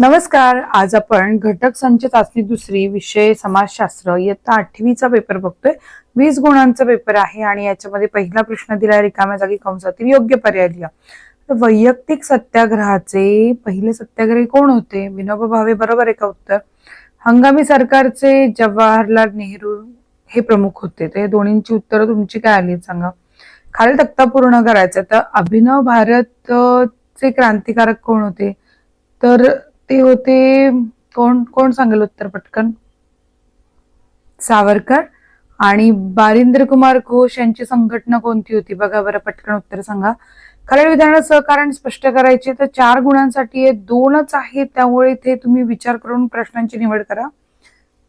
नमस्कार आज आपण घटक संच चाचणी दुसरी विषय समाजशास्त्र इयत्ता आठवीचा पेपर बघतोय. वीस गुणांचा पेपर आहे आणि याच्यामध्ये पहिला प्रश्न दिला रिकाम्या जागी कंसातील योग्य पर्याय लिहा. तर वैयक्तिक सत्याग्रहाचे पहिले सत्याग्रही कोण होते? विनोबा भावे बरोबर आहे का उत्तर? हंगामी सरकारचे जवाहरलाल नेहरू हे प्रमुख होते. ते दोन्हींची उत्तरं तुमची काय आली सांगा. खाली तक्ता पूर्ण करायचा तर अभिनव भारत चे क्रांतिकारक कोण होते? तर ते होते कोण कोण सांगेल उत्तर पटकन? सावरकर आणि बारिंद्र कुमार घोष यांची संघटना कोणती होती? बघा बरं पटकन उत्तर सांगा. खालील विधानात सहकारण स्पष्ट करायचे तर चार गुणांसाठी हे दोनच आहेत त्यामुळे इथे तुम्ही विचार करून प्रश्नांची निवड करा.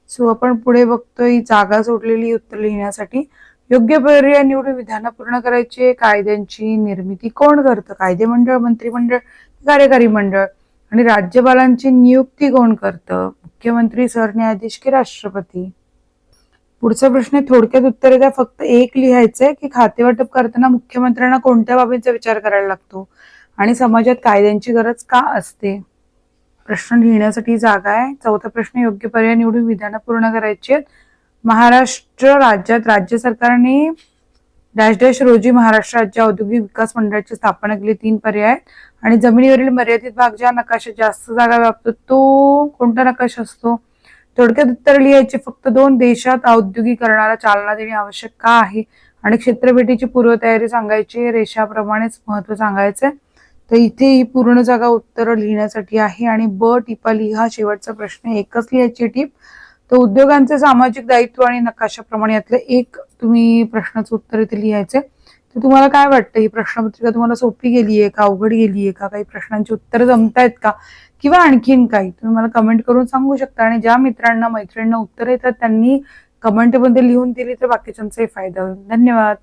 सो आपण पुढे बघतोय जागा सोडलेली उत्तर लिहिण्यासाठी. योग्य पर्याय निवडून विधानं पूर्ण करायचे. कायद्यांची निर्मिती कोण करतं? कायदे मंडळ मंत्रिमंडळ कार्यकारी मंडळ? आणि राज्यपालांची नियुक्ती कोण करतं? मुख्यमंत्री सरन्यायाधीश की राष्ट्रपती? पुढचा प्रश्न थोडक्यात उत्तर द्या फक्त एक लिहायचंय की खातेवाटप करताना मुख्यमंत्र्यांना कोणत्या बाबींचा विचार करायला लागतो? आणि समाजात कायद्यांची गरज का असते? प्रश्न लिहिण्यासाठी जागा आहे. चौथा प्रश्न योग्य पर्याय निवडून विधानं पूर्ण करायची आहेत. महाराष्ट्र राज्यात राज्य सरकारने डॅश डॅश रोजी महाराष्ट्र राज्य औद्योगिक विकास मंडळाची स्थापना केली. तीन पर्याय आहेत. आणि जमिनीवरील मर्यादित भाग ज्या नकाशात जास्त जागा व्यापतो तो कोणता नकाशा असतो? थोडक्यात उत्तर लिहायचे फक्त दोन देशात औद्योगिकरणाला चालना देणे आवश्यक का आहे? आणि क्षेत्रभेटीची पूर्वतयारी सांगायची रेषाप्रमाणेच महत्त्व सांगायचे तर इथे ही पूर्ण जागा उत्तर लिहिण्यासाठी आहे. आणि ब टिपा लिहा शेवटचा प्रश्न. एकच लिहायची टीप. तर उद्योगांचे सामाजिक दायित्व आणि नकाशाप्रमाणे यातलं एक तुम्ही प्रश्नाचं उत्तर इथे लिहायचं तर तुम्हाला काय वाटतं? ही प्रश्नपत्रिका तुम्हाला सोपी गेली आहे का? अवघड गेली आहे का? काही प्रश्नांची उत्तरं जमतायत का? किंवा आणखीन काही? तुम्ही मला कमेंट करून सांगू शकता. आणि ज्या मित्रांना मैत्रिणींना उत्तर येतात त्यांनी कमेंटमध्ये लिहून दिली तर बाकीच्यांचाही फायदा होईल. धन्यवाद.